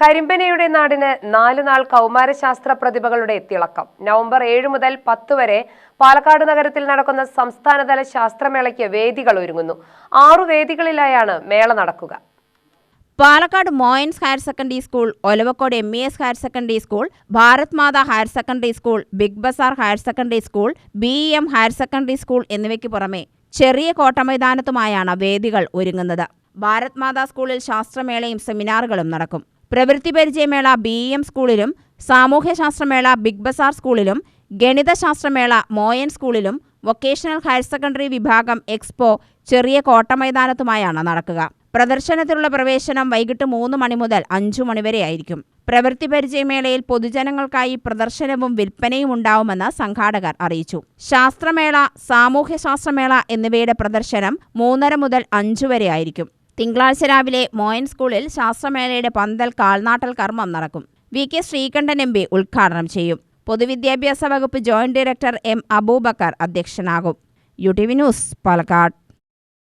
കരിമ്പനയുടെ നാടിന് നാല് നാൾ കൗമാരശാസ്ത്ര പ്രതിഭകളുടെ തിളക്കം. നവംബർ ഏഴ് മുതൽ പത്ത് വരെ പാലക്കാട് നഗരത്തിൽ നടക്കുന്ന സംസ്ഥാനതല ശാസ്ത്രമേളയ്ക്ക് വേദികൾ ഒരുങ്ങുന്നു. ആറു വേദികളിലായാണ് മേള നടക്കുക. Palakkad Moyans higher secondary school Olavakkode M E S higher secondary school Bharat Mata higher secondary school Big Bazaar higher secondary school B E M higher secondary school എന്നിവയ്ക്ക് പുറമെ ചെറിയ കോട്ടമൈതാനത്തുമായാണ് വേദികൾ ഒരുങ്ങുന്നത്. ഭാരത് മാതാ സ്കൂളിൽ ശാസ്ത്രമേളയും സെമിനാറുകളും നടക്കും. പ്രവൃത്തി പരിചയമേള ബി ഇ എം സ്കൂളിലും സാമൂഹ്യശാസ്ത്രമേള ബിഗ് ബസാർ സ്കൂളിലും ഗണിതശാസ്ത്രമേള മോയൻ സ്കൂളിലും വൊക്കേഷണൽ ഹയർ സെക്കൻഡറി വിഭാഗം എക്സ്പോ ചെറിയ കോട്ടമൈതാനത്തുമായാണ് നടക്കുക. പ്രദർശനത്തിലുള്ള പ്രവേശനം വൈകിട്ട് മൂന്ന് മണി മുതൽ അഞ്ചു മണിവരെയായിരിക്കും പ്രവൃത്തി പരിചയമേളയിൽ പൊതുജനങ്ങൾക്കായി പ്രദർശനവും വിൽപ്പനയും ഉണ്ടാവുമെന്ന് സംഘാടകർ അറിയിച്ചു. ശാസ്ത്രമേള സാമൂഹ്യശാസ്ത്രമേള എന്നിവയുടെ പ്രദർശനം മൂന്നര മുതൽ അഞ്ചു വരെയായിരിക്കും തിങ്കളാഴ്ച രാവിലെ മോയൻ സ്കൂളിൽ ശാസ്ത്രമേളയുടെ പന്തൽ കാൽനാട്ടൽ കർമ്മം നടക്കും. V K Sreekandan M P ഉദ്ഘാടനം ചെയ്യും. പൊതുവിദ്യാഭ്യാസ വകുപ്പ് joint director M Abubakar അധ്യക്ഷനാകും. U T V news Palakkad.